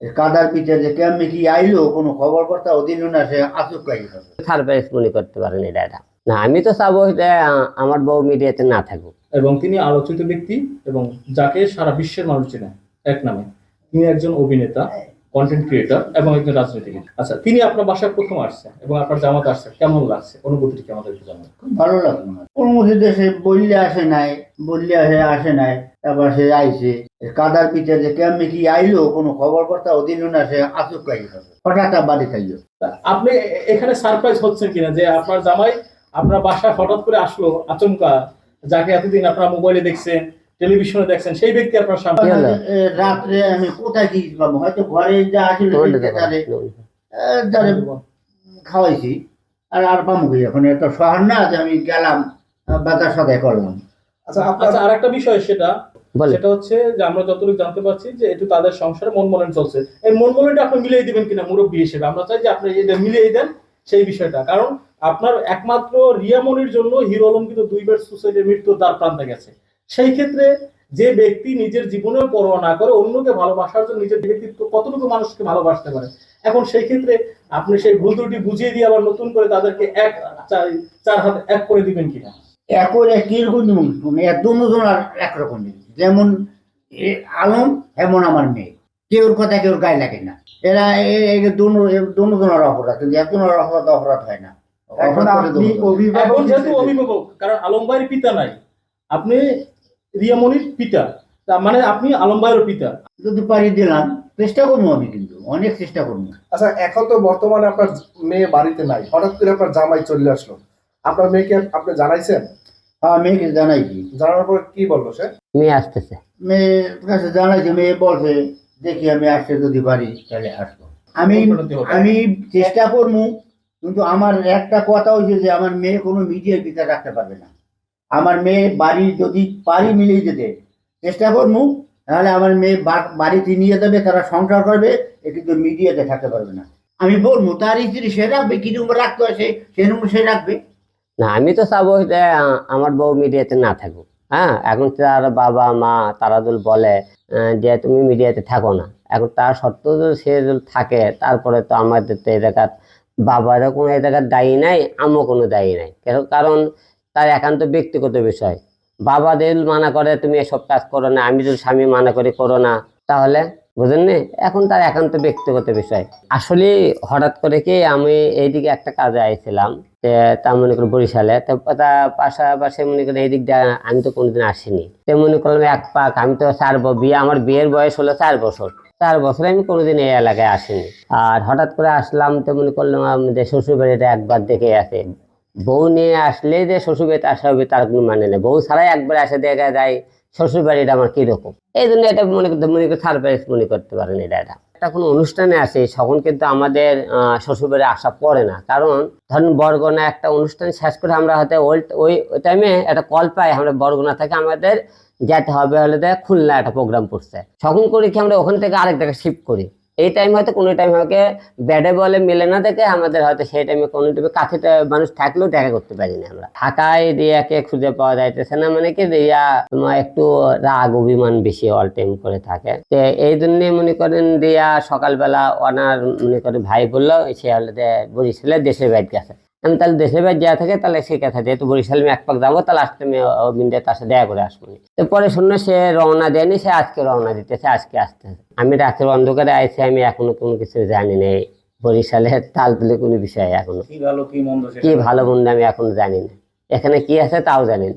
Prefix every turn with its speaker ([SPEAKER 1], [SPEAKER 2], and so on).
[SPEAKER 1] এ কাদার পিঠে যে কেমনি কি আইলো কোনো খবর কর্তা ওদিন না সে আসুক কাই
[SPEAKER 2] সারপ্রাইজ মনে করতে পারেন এটা এটা। না আমি তো চাবো যে আমার বউ মিডিয়াতে না থাকুক।
[SPEAKER 3] এবং তিনি আলোচিত ব্যক্তি এবং যাকে সারা বিশ্বের মানুষ চেনে এক নামে। তিনি একজন অভিনেতা কন্টেন্ট ক্রিয়েটর এবং একজন রাজনীতিবিদ আচ্ছা তিনি আপনার বাসায় প্রথম আসছে এবং আপনার জামাত আসছে কেমন লাগছে? অনুভূতিটি কি আমাদের একটু জানাবেন?
[SPEAKER 1] ভালো লাগল মসজিদে সে বললে আসে নাই বললে সে আসে নাই। তারপর সে আইছে। কাদার পিঠে যে কেমনি কি আইলো কোনো খবর কর্তা ওদিন না সে আসুক কাই হঠাৎ বাড়ি খাইও
[SPEAKER 3] আপনি এখানে সারপ্রাইজ হচ্ছেন কিনা যে আপনার জামাই আপনার বাসায় হঠাৎ করে আসলো আচমকা যাকে এতদিন আপনার মোবাইলে দেখছেন টেলিভিশনে দেখছেন সেই ব্যক্তি আপনার সামনে
[SPEAKER 1] রাত্রে আমি কোথায় কি পাবো হয়তো ঘরে যা আসলে খাওয়াইছি। আর আর পাবো কি এখন? এত শহর না যে আমি গেলাম বাজার সদাই করলাম।
[SPEAKER 4] আচ্ছা আপনার
[SPEAKER 3] আচ্ছা আরেকটা বিষয় সেটা সেটা হচ্ছে যে আমরা যতটুকু জানতে পারছি যে একটু তাদের সংসারে মনমলন চলছে। এই মনমলনটা আপনি মিলিয়ে দিবেন কিনা মুরব্বী হিসেবে? আমরা চাই যে আপনি এটা মিলিয়ে দেন সেই বিষয়টা। কারণ আপনার একমাত্র রিয়ামনির জন্য হিরো আলম কিন্তু দুইবার সুসাইডের মৃত্যুর দ্বার প্রান্তে গেছে। সেই ক্ষেত্রে যে ব্যক্তি নিজের জীবনেও পরোয়া না করে, অন্যকে ভালোবাসার জন্য নিজের ব্যক্তিত্ব কতটুকু মানুষকে ভালোবাসতে পারে? এখন সেই ক্ষেত্রে আপনি সেই ভুল ত্রুটি বুঝিয়ে দিয়ে আবার নতুন করে তাদেরকে এক চার হাত এক করে দিবেন কিনা?
[SPEAKER 1] একর কীরকম যেমন দুজন আর একরকম যেমন এ আলম এমন আমার মেয়ে। কেউর কথা কেউর গায়ে লাগে না। এরা দুজনের অপরাধ কিন্তু একজনের অপরাধ অপরাধ হয় না।
[SPEAKER 4] এখন
[SPEAKER 3] যেহেতু অভিভাবক কারণ আলম ভাইয়ের পিতা নাই। আপনি রিয়ামনির পিতা। তার মানে আপনি আলম ভাইয়ের পিতা।
[SPEAKER 1] যদি পারি দিলাম চেষ্টা করব আমি কিন্তু। অনেক চেষ্টা করব।
[SPEAKER 4] আচ্ছা এখন তো বর্তমানে আপনার মেয়ে বাড়িতে নাই। হঠাৎ করে আপনার জামাই চলে আসলো। আপনার মেয়েকে আপনি জানাইছেন?
[SPEAKER 1] হ্যাঁ মেয়েকে জানাইছি
[SPEAKER 4] জানানোর পর কি বলল সে?
[SPEAKER 2] মেয়ে আসতেছে।
[SPEAKER 1] মেয়ের কাছে জানাইছি মেয়ে বলছে দেখি আমি আসতে যদি পারি তাহলে আসব। আমি আমি চেষ্টা করব কিন্তু আমার একটা কথা হয়েছে যে আমার মেয়ে কোনো মিডিয়ার ভিতরে রাখতে পারবে না। আমার মেয়ে বাড়ি যদি পারি মিলিয়ে যেতে চেষ্টা করব তাহলে আমার মেয়ে বাড়িতে নিয়ে যাবে তারা সংসার করবে এ কিন্তু মিডিয়াতে থাকতে পারবে না। আমি বলব তার স্ত্রী সে রাখবে কীরকম রাখতে হয় সে সেরকম সে রাখবে।
[SPEAKER 2] না, আমি তো চাবো যে আমার বউ মিডিয়াতে না থাকুক। হ্যাঁ এখন তার বাবা, মা তারা যদি বলে যে, তুমি মিডিয়াতে থাকো না। এখন তার সত্ত্বেও যদি সে যদি থাকে, তারপরে তো আমাদের তো এই জায়গার বাবারও কোনো এই জায়গার দায়ী নাই, আমিও কোনো দায়ী নাই। কারণ তার একান্ত ব্যক্তিগত বিষয়। বাবাদের মানা করে, তুমি এসব কাজ করো না, আমি যদি স্বামী মানা করি, করো না। তাহলে বুঝলেন এখন তার একান্ত ব্যক্তিগত বিষয়। আসলে হঠাৎ করে কি আমি এইদিকে একটা কাজে আইছিলাম তা মনে করি বরিশালে, তো তা পাশাপাশি মনে করি এই দিক দিয়ে আমি তো কোনোদিন আসিনি। তো মনে করলাম এক পাক, আমি তো চার বিয়ে, আমার বিয়ের বয়স হলো চার বছর। চার বছরে আমি কোনোদিন এই এলাকায় আসিনি। আর হঠাৎ করে আসলাম, তো মনে করলাম আমাদের শ্বশুর বাড়িটা একবার দেখে আসে। বউ নিয়ে আসলে যে শ্বশুর বাড়িতে আসা হবে তার কোনো মানে নেই। বউ ছাড়াই একবার আসে দেখা যায় শ্বশুর বাড়িটা আমার কীরকম? এই জন্য এটা মনে করতে মনে করে সারপ্রাইজ মনে করতে পারেন এটা এটা। একটা কোনো অনুষ্ঠানে আসে, তখন কিন্তু আমাদের শ্বশুরবাড়ি আসা পড়ে না। কারণ ধরুন বরগোনা একটা অনুষ্ঠান শেষ করে আমরা হয়তো ওই ওই টাইমে একটা কল পাই, আমরা বরগোনা থেকে আমাদের যেতে হবে, হলে দেখ খুলনা একটা প্রোগ্রাম পড়ছে তখন করি কি আমরা ওখান থেকে আরেক জায়গায় শিফট করি। এই টাইম হয়তো কোনো টাইম আমাকে ব্যাডে বলে, মেলে না দেখে, আমাদের হয়তো সেই টাইমে কোনো টাইমে কাছে মানুষ থাকলেও দেখা করতে পারি না আমরা। থাকায় রিয়াকে খুঁজে পাওয়া যাইতেছে না মানে কি রিয়া তোমার একটু রাগ, অভিমান বেশি অল টাইম করে থাকে। তো এই জন্য মনে করেন রিয়া সকালবেলা ওনার মনে করেন ভাই বলল, সে হলে বরিশালে দেশের বাইরে গেছে আমি তাহলে দেশের বাইরে যাওয়া থাকে তাহলে সে কথা যেহেতু বরিশাল আমি এক পাক যাব তাহলে আসতে আমি অবিন্দে তার সাথে দেখা করে আসব। তো পরে শুনল সে রওনা দেয়নি সে আজকে রওনা দিতেছে আজকে আসতে আমি রাতের অন্ধকারে আইছি আমি এখনও কোনো কিছু জানি না। বরিশালে বরিশালের তাল তুলে কোনো বিষয় এখনও।
[SPEAKER 3] কি ভালো কি মন্দ
[SPEAKER 2] কি ভালো মন্দ আমি এখনও জানি না। এখানে কি আছে তাও জানি না।